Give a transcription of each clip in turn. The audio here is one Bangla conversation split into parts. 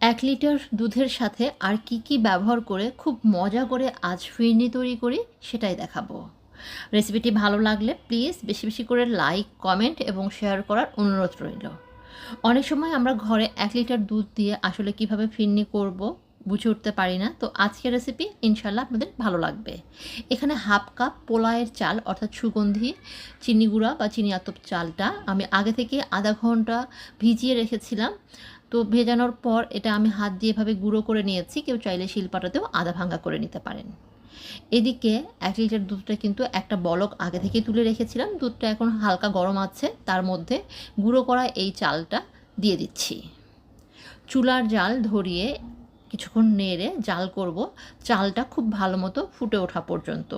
এক লিটার দুধের সাথে আর কি কি ব্যবহার করে খুব মজা করে আজ ফিরনি তৈরি করি সেটাই দেখাবো। রেসিপিটি ভালো লাগলে প্লিজ বেশি বেশি করে লাইক কমেন্ট এবং শেয়ার করার অনুরোধ রইল। অনেক সময় আমরা ঘরে এক লিটার দুধ দিয়ে আসলে কীভাবে ফিরনি করব বুঝে উঠতে পারি না, তো আজকের রেসিপি ইনশাল্লাহ আপনাদের ভালো লাগবে। এখানে হাফ কাপ পোলায়ের চাল অর্থাৎ সুগন্ধি, চিনি গুঁড়া বা চিনি আতপ চালটা আমি আগে থেকে আধা ঘণ্টা ভিজিয়ে রেখেছিলাম। তো ভেজানোর পর এটা আমি হাত দিয়ে এভাবে গুঁড়ো করে নিয়েছি। কেউ চাইলে শিলপাটাতেও আধা ভাঙ্গা করে নিতে পারেন। এদিকে এক লিটার দুধটা কিন্তু একটা বলক আগে থেকে তুলে রেখেছিলাম। দুধটা এখন হালকা গরম আছে। তার মধ্যে গুঁড়ো করা এই চালটা দিয়ে দিচ্ছি। চুলার জাল ধরিয়ে কিছুক্ষণ নেড়ে জাল করব। চালটা খুব ভালো মতো ফুটে ওঠা পর্যন্ত।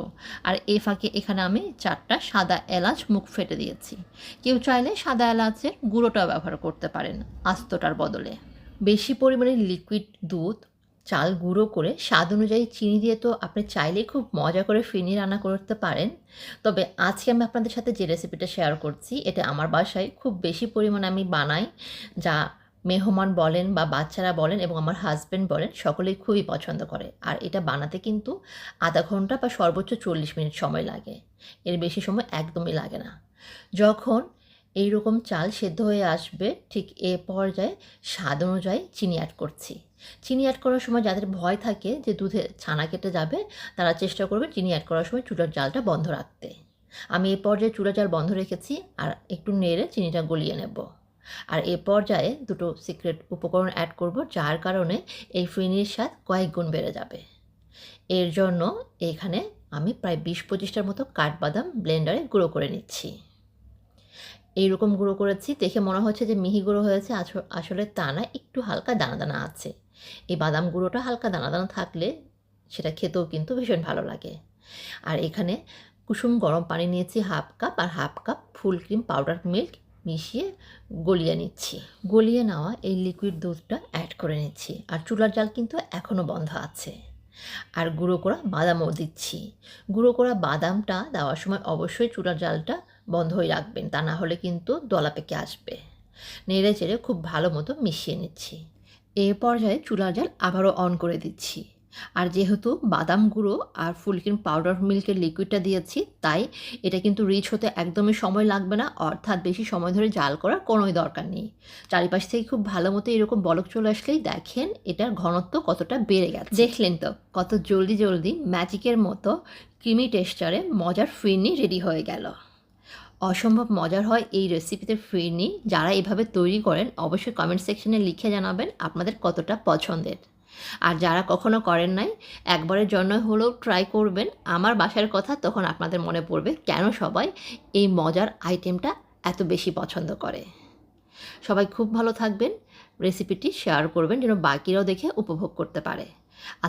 আর এ ফাঁকে এখানে আমি চারটা সাদা এলাচ মুখ ফেটে দিয়েছি। কেউ চাইলে সাদা এলাচের গুঁড়োটা ব্যবহার করতে পারেন আস্তটার বদলে। বেশি পরিমাণে লিকুইড দুধ, চাল গুঁড়ো করে স্বাদ অনুযায়ী চিনি দিয়ে তো আপনি চাইলে খুব মজা করে ফিনি রান্না করতে পারেন। তবে আজকে আমি আপনাদের সাথে যে রেসিপিটা শেয়ার করছি, এটা আমার বাসায় খুব বেশি পরিমাণে আমি বানাই, যা মেহমান বলেন বা বাচ্চারা বলেন এবং আমার হাজব্যান্ড বলেন, সকলেই খুবই পছন্দ করে। আর এটা বানাতে কিন্তু আধা ঘণ্টা বা সর্বোচ্চ চল্লিশ মিনিট সময় লাগে। এর বেশি সময় একদমই লাগে না। যখন এই রকম চাল সেদ্ধ হয়ে আসবে, ঠিক এ পর্যায়ে স্বাদ অনুযায়ী চিনি অ্যাড করছি। চিনি অ্যাড করার সময় যাদের ভয় থাকে যে দুধে ছানা কেটে যাবে, তারা চেষ্টা করবে চিনি অ্যাড করার সময় চুলার জালটা বন্ধ রাখতে। আমি এই পর্যায়ে চুলার জাল বন্ধ রেখেছি আর একটু নেড়ে চিনিটা গলিয়ে নেব। আর এ পর্যায়ে দুটো সিক্রেট উপকরণ অ্যাড করব, যার কারণে এই ফিনির স্বাদ কয়েক গুণ বেড়ে যাবে। এর জন্য এখানে আমি প্রায় বিশ পঁচিশটার মতো কাঠবাদাম ব্লেন্ডারে গুঁড়ো করে নিচ্ছি। এইরকম গুঁড়ো করেছি, দেখে মনে হচ্ছে যে মিহি গুঁড়ো হয়েছে আস- আসলে তা না, একটু হালকা দানা দানা আছে। এই বাদাম গুঁড়োটা হালকা দানা দানা থাকলে সেটা খেতেও কিন্তু ভীষণ ভালো লাগে। আর এখানে কুসুম গরম পানি নিয়েছি হাফ কাপ, আর half cup full cream powder milk মিশিয়ে গলিয়ে নিচ্ছি। গলিয়ে নেওয়া এই লিকুইড দুধটা অ্যাড করে নিচ্ছি। আর চুলার জাল কিন্তু এখনও বন্ধ আছে। আর গুঁড়ো করা বাদামও দিচ্ছি। গুঁড়ো করা বাদামটা দেওয়ার সময় অবশ্যই চুলার জালটা বন্ধ হয়ে রাখবেন। তা না হলে কিন্তু দলা পেকে আসবে। নেড়ে চেড়ে খুব ভালো মতো মিশিয়ে নিচ্ছি। এ পর্যায়ে চুলার জাল আবারও অন করে দিচ্ছি। আর যেহেতু বাদাম গুঁড়ো আর ফুলকিন পাউডার মিল্কের লিকুইডটা দিয়েছি, তাই এটা কিন্তু রিচ হতে একদমই সময় লাগবে না, অর্থাৎ বেশি সময় ধরে জাল করার কোনোই দরকার নেই। চারিপাশ থেকে খুব ভালো মতো এরকম বলক চলে আসলেই দেখেন এটার ঘনত্ব কতটা বেড়ে গেছে। দেখলেন তো কত জলদি জলদি ম্যাজিকের মতো ক্রিমি টেক্সচারে মজার ফিরনি রেডি হয়ে গেল। অসম্ভব মজার হয় এই রেসিপিতে ফিরনি। যারা এভাবে তৈরি করেন, অবশ্যই কমেন্ট সেকশনে লিখে জানাবেন আপনাদের কতটা পছন্দের। আর যারা কখনো করেন নাই, একবারের জন্য হলেও ট্রাই করবেন। আমার বাসার কথা তখন আপনাদের মনে পড়বে, কেন সবাই এই মজার আইটেমটা এত বেশি পছন্দ করে? সবাই খুব ভালো থাকবেন রেসিপিটি শেয়ার করবেন, যেন বাকিরাও দেখে উপভোগ করতে পারে। আজকে